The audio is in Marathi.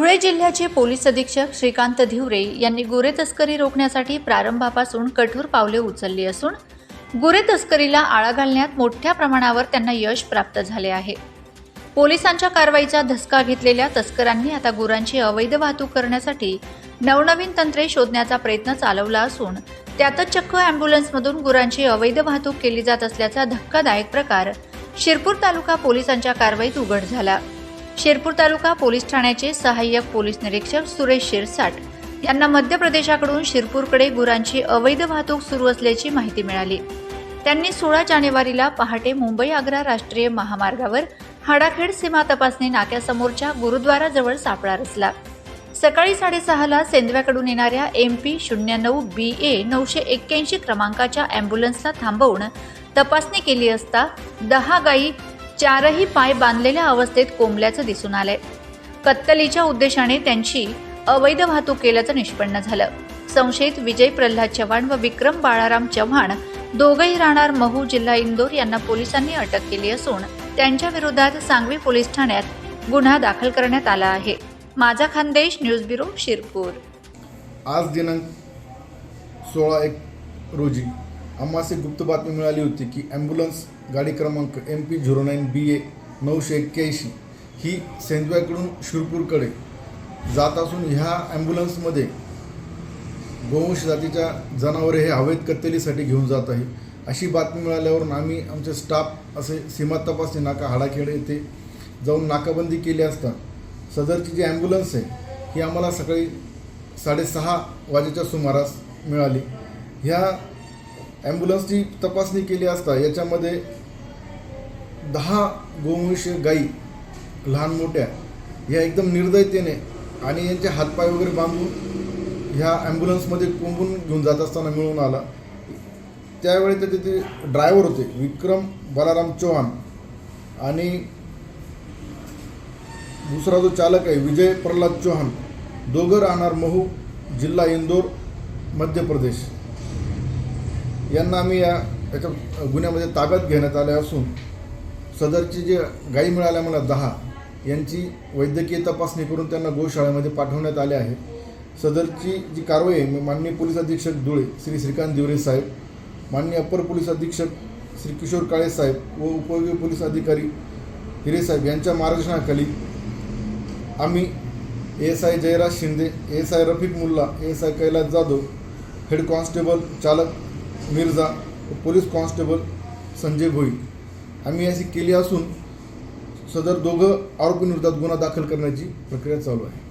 धुळे जिल्ह्याचे पोलीस अधीक्षक श्रीकांत धिवरे यांनी गुरे तस्करी रोखण्यासाठी प्रारंभापासून कठोर पावले उचलली असून गुरे तस्करीला आळा घालण्यात मोठ्या प्रमाणावर त्यांना यश प्राप्त झाले आहे. पोलिसांच्या कारवाईचा धसका घेतलेल्या तस्करांनी आता गुरांची अवैध वाहतूक करण्यासाठी नवनवीन तंत्रे शोधण्याचा प्रयत्न चालवला असून त्यातच चक्क अँब्युलन्समधून गुरांची अवैध वाहतूक केली जात असल्याचा धक्कादायक प्रकार शिरपूर तालुका पोलिसांच्या कारवाईत उघड झाला. शिरपूर तालुका पोलीस ठाण्याचे सहाय्यक पोलीस निरीक्षक सुरेश शिरसाट यांना मध्य प्रदेशाकडून शिरपूरकडे गुरांची अवैध वाहतूक सुरू असल्याची माहिती मिळाली. त्यांनी सोळा जानेवारीला पहाटे मुंबई आग्रा राष्ट्रीय महामार्गावर हाडाखेड सीमा तपासणी नाक्यासमोरच्या गुरुद्वाराजवळ सापळा रचला. सकाळी साडेसहाला सेंदव्याकडून येणाऱ्या एम पी शून्य नऊ बी ए नऊशे एक्क्याऐंशी क्रमांकाच्या अँब्युलन्सला थांबवून तपासणी केली असता दहा गायी चारही पाय बांधलेल्या अवस्थेत कोंबल्याचं दिसून आलंय. कत्तलीच्या उद्देशाने त्यांची अवैध वाहतूक केल्याचं निष्पन्न झालं. संशयित विजय प्रल्हाद चव्हाण व विक्रम बाळाराम चव्हाण दोघंही राहणार महू जिल्हा इंदोर यांना पोलिसांनी अटक केली असून त्यांच्या विरोधात सांगवी पोलीस ठाण्यात गुन्हा दाखल करण्यात आला आहे. माझा खानदेश न्यूज ब्युरो शिरपूर. आज दिनांक सोळा एक रोजी आम्हास गुप्त बातमी मिळाली होती की ॲम्ब्युलन्स गाडी क्रमांक M P zero nine B A नऊशे एक्क्याऐंशी. ही सेंदव्याकडून शिरपूरकडे जात असून ह्या ॲम्ब्युलन्समध्ये गोवंश जातीच्या जनावरे हे हवेत कत्तलीसाठी घेऊन जात आहे. अशी बातमी मिळाल्यावरून आम्ही आमचे स्टाफ असे सीमा तपासणी नाका हाडाखेड येथे जाऊन नाकाबंदी केली असता सदरची जी ॲम्ब्युलन्स आहे ही आम्हाला सकाळी साडेसहा वाजेच्या सुमारास मिळाली. ह्या ॲम्ब्युलन्सची तपासणी केली असता याच्यामध्ये दहा गोवंश गाई लहान मोठ्या ह्या एकदम निर्दयतेने आणि यांचे हातपाय वगैरे बांधून ह्या ॲम्ब्युलन्समध्ये कोंबून घेऊन जात असताना मिळून आला. त्यावेळी त्याचे ते ड्रायव्हर होते विक्रम बलाराम चौहान आणि दुसरा जो चालक आहे विजय प्रल्हाद चौहान दोघं राहणार महू जिल्हा इंदोर मध्य प्रदेश. यांना आम्ही या याच्या गुन्ह्यामध्ये ताब्यात घेण्यात आले असून सदरची जे गाई मिळाल्या मला दहा यांची वैद्यकीय तपासणी करून त्यांना गोशाळेमध्ये पाठवण्यात आले आहे. सदरची जी कारवाई आहे माननीय पोलीस अधीक्षक धुळे श्री श्रीकांत दिवरे साहेब माननीय अप्पर पोलीस अधीक्षक श्री किशोर काळे साहेब व उपयोगी पोलीस अधिकारी हिरे साहेब यांच्या मार्गदर्शनाखाली आम्ही S I Jayraj Shinde S I Rafiq Mulla S I Kailas Jadhav head constable चालक मिर्झा व पोलीस कॉन्स्टेबल संजय भोई आम्ही अशी केली असून सदर दोघं आरोपींविरोधात गुन्हा दाखल करण्याची प्रक्रिया चालू आहे.